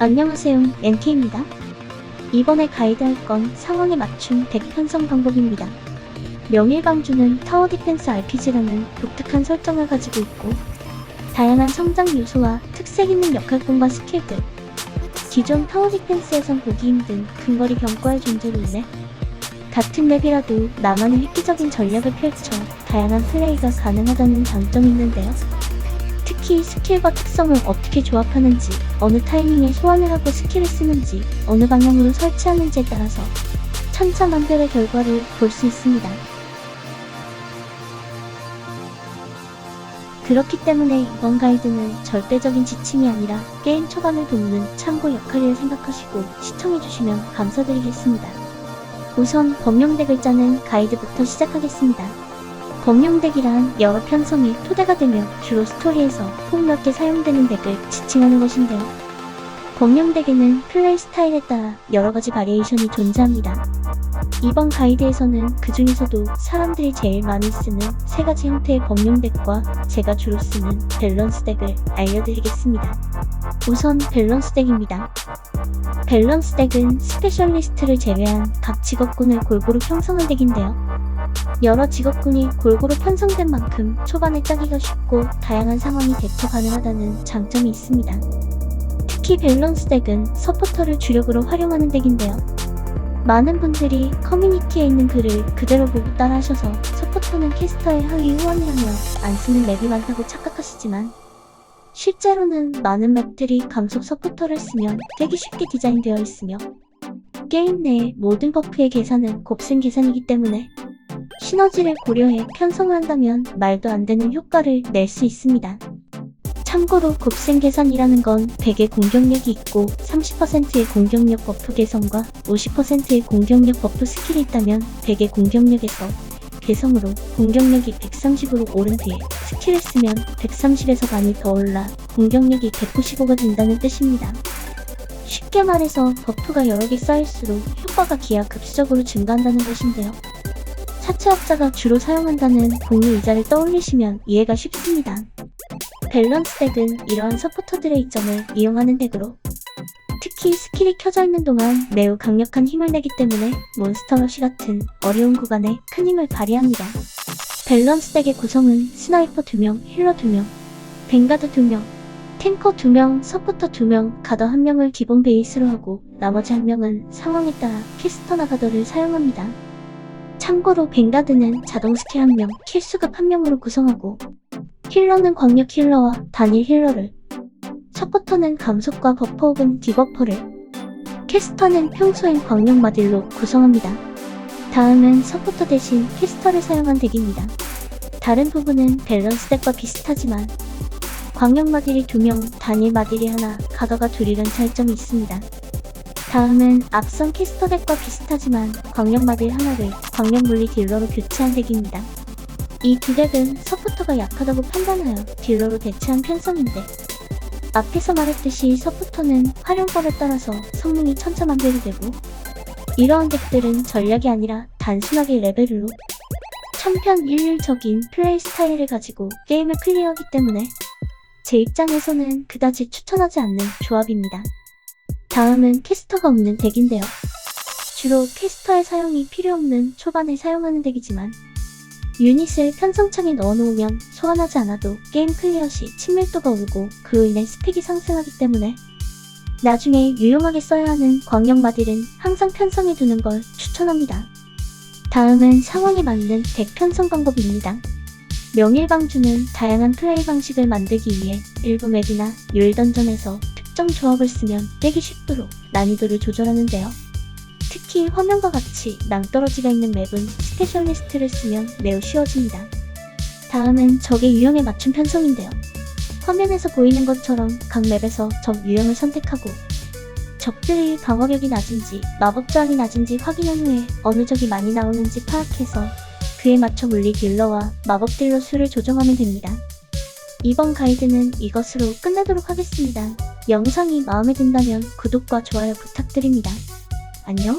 안녕하세요, NK입니다. 이번에 가이드할 건 상황에 맞춘 덱 편성 방법입니다. 명일방주는 타워 디펜스 RPG라는 독특한 설정을 가지고 있고 다양한 성장 요소와 특색 있는 역할권과 스킬들 기존 타워 디펜스에선 보기 힘든 근거리 병과의 존재로 인해 같은 맵이라도 나만의 획기적인 전략을 펼쳐 다양한 플레이가 가능하다는 장점이 있는데요. 특히 스킬과 특성을 어떻게 조합하는지, 어느 타이밍에 소환을 하고 스킬을 쓰는지, 어느 방향으로 설치하는지에 따라서 천차만별의 결과를 볼 수 있습니다. 그렇기 때문에 이번 가이드는 절대적인 지침이 아니라 게임 초반을 돕는 참고 역할이라 생각하시고 시청해주시면 감사드리겠습니다. 우선 범용덱을 짜는 가이드부터 시작하겠습니다. 범용덱이란 여러 편성이 토대가 되며 주로 스토리에서 폭몇개 사용되는 덱을 지칭하는 것인데요. 범용덱에는 플레이 스타일에 따라 여러 가지 바리에이션이 존재합니다. 이번 가이드에서는 그 중에서도 사람들이 제일 많이 쓰는 세 가지 형태의 범용덱과 제가 주로 쓰는 밸런스 덱을 알려드리겠습니다. 우선 밸런스 덱입니다. 밸런스 덱은 스페셜리스트를 제외한 각 직업군을 골고루 형성한 덱인데요. 여러 직업군이 골고루 편성된 만큼 초반에 짜기가 쉽고 다양한 상황이 대처 가능하다는 장점이 있습니다. 특히 밸런스 덱은 서포터를 주력으로 활용하는 덱인데요. 많은 분들이 커뮤니티에 있는 글을 그대로 보고 따라하셔서 서포터는 캐스터의 하위 후원이라며 안 쓰는 맵이 많다고 착각하시지만 실제로는 많은 맵들이 감속 서포터를 쓰면 되게 쉽게 디자인되어 있으며 게임 내의 모든 버프의 계산은 곱셈 계산이기 때문에 시너지를 고려해 편성을 한다면 말도 안 되는 효과를 낼 수 있습니다. 참고로 곱셈 계산이라는 건 100의 공격력이 있고 30%의 공격력 버프 개성과 50%의 공격력 버프 스킬이 있다면 100의 공격력에서 개성으로 공격력이 130으로 오른 뒤에 스킬을 쓰면 130에서 많이 더 올라 공격력이 195가 된다는 뜻입니다. 쉽게 말해서 버프가 여러 개 쌓일수록 효과가 기하 급수적으로 증가한다는 것인데요. 사채업자가 주로 사용한다는 공유 의자를 떠올리시면 이해가 쉽습니다. 밸런스 덱은 이러한 서포터들의 이점을 이용하는 덱으로 특히 스킬이 켜져 있는 동안 매우 강력한 힘을 내기 때문에 몬스터 러시 같은 어려운 구간에 큰 힘을 발휘합니다. 밸런스 덱의 구성은 스나이퍼 2명, 힐러 2명, 뱅가드 2명, 탱커 2명, 서포터 2명, 가더 1명을 기본 베이스로 하고 나머지 1명은 상황에 따라 캐스터나 가더를 사용합니다. 참고로 뱅가드는 자동 스킬 1명, 킬수급 1명으로 구성하고 힐러는 광역 힐러와 단일 힐러를 서포터는 감속과 버퍼 혹은 디버퍼를 캐스터는 평소엔 광역 마딜로 구성합니다. 다음은 서포터 대신 캐스터를 사용한 덱입니다. 다른 부분은 밸런스 덱과 비슷하지만 광역 마딜이 2명, 단일 마딜이 하나, 가더가 둘이란 차이점이 있습니다. 다음은 앞선 캐스터 덱과 비슷하지만 광역 마딜 하나를 광역 물리 딜러로 교체한 덱입니다. 이 두 덱은 서포터가 약하다고 판단하여 딜러로 대체한 편성인데 앞에서 말했듯이 서포터는 활용법에 따라서 성능이 천차만별이 되고 이러한 덱들은 전략이 아니라 단순하게 레벨로 천편일률적인 플레이 스타일을 가지고 게임을 클리어하기 때문에 제 입장에서는 그다지 추천하지 않는 조합입니다. 다음은 캐스터가 없는 덱인데요. 주로 캐스터의 사용이 필요 없는 초반에 사용하는 덱이지만 유닛을 편성창에 넣어놓으면 소환하지 않아도 게임 클리어 시 친밀도가 오르고 그로 인해 스펙이 상승하기 때문에 나중에 유용하게 써야 하는 광역 마딜은 항상 편성해 두는 걸 추천합니다. 다음은 상황에 맞는 덱 편성 방법입니다. 명일방주는 다양한 플레이 방식을 만들기 위해 일부 맵이나 율던전에서 특정 조합을 쓰면 깨기 쉽도록 난이도를 조절하는데요. 특히 화면과 같이 낭떠러지가 있는 맵은 스페셜리스트를 쓰면 매우 쉬워집니다. 다음은 적의 유형에 맞춘 편성인데요. 화면에서 보이는 것처럼 각 맵에서 적 유형을 선택하고 적들이 방어력이 낮은지 마법 저항이 낮은지 확인한 후에 어느 적이 많이 나오는지 파악해서 그에 맞춰 물리 딜러와 마법 딜러 수를 조정하면 됩니다. 이번 가이드는 이것으로 끝내도록 하겠습니다. 영상이 마음에 든다면 구독과 좋아요 부탁드립니다. 안녕?